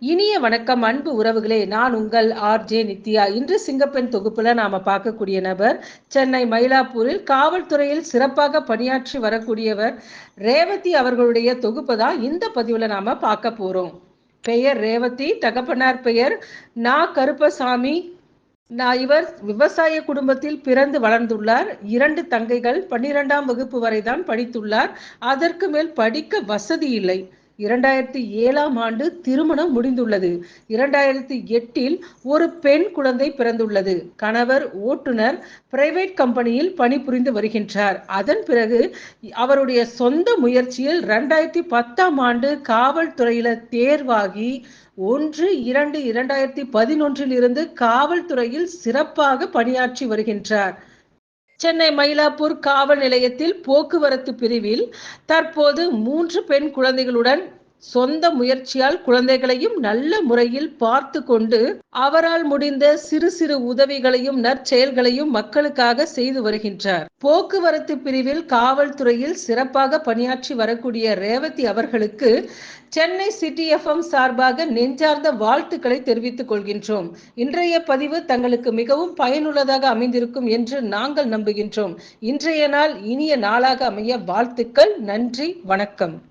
இனிய வணக்கம் அன்பு உறவுகளே நான் உங்கள் ஆர் ஜே நித்யா. இன்று சிங்கப்பெண் தொகுப்புல நாம பார்க்கக்கூடிய நபர் சென்னை மயிலாப்பூரில் காவல்துறையில் சிறப்பாக பணியாற்றி வரக்கூடியவர் ரேவதி அவர்களுடைய தொகுப்பு தான் இந்த பதிவுல நாம பார்க்க போறோம். பெயர் ரேவதி தகப்பனார் பெயர் நா. கருப்பசாமி. நான் இவர் விவசாய குடும்பத்தில் பிறந்து வளர்ந்துள்ளார். இரண்டு தங்கைகள் பன்னிரெண்டாம் வகுப்பு வரை தான் படித்துள்ளார். அதற்கு மேல் படிக்க வசதி இல்லை. இரண்டாயிரத்தி ஏழாம் ஆண்டு திருமணம் முடிந்துள்ளது. இரண்டாயிரத்தி எட்டில் ஒரு பெண் குழந்தை பிறந்துள்ளது. கணவர் ஓட்டுநர் பிரைவேட் கம்பெனியில் பணிபுரிந்து வருகின்றார். அதன் பிறகு அவருடைய சொந்த முயற்சியில் ரெண்டாயிரத்தி பத்தாம் ஆண்டு காவல்துறையில தேர்வாகி ஒன்று இரண்டு இரண்டாயிரத்தி பதினொன்றில் இருந்து காவல்துறையில் சிறப்பாக பணியாற்றி வருகின்றார். சென்னை மயிலாப்பூர் காவல் நிலையத்தில் போக்குவரத்து பிரிவில் தற்போது மூன்று பெண் குழந்தைகளுடன் சொந்த முயற்சியால் குழந்தைகளையும் நல்ல முறையில் பார்த்து கொண்டு அவரால் முடிந்த சிறு சிறு உதவிகளையும் நற்செயல்களையும் மக்களுக்காக செய்து வருகின்றார். போக்குவரத்து பிரிவில் காவல்துறையில் சிறப்பாக பணியாற்றி வரக்கூடிய ரேவதி அவர்களுக்கு சென்னை சிட்டி எஃப்எம் சார்பாக நெஞ்சார்ந்த வாழ்த்துக்களை தெரிவித்துக் கொள்கின்றோம். இன்றைய பதிவு தங்களுக்கு மிகவும் பயனுள்ளதாக அமைந்திருக்கும் என்று நாங்கள் நம்புகின்றோம். இன்றைய நாள் இனிய நாளாக அமைய வாழ்த்துக்கள். நன்றி. வணக்கம்.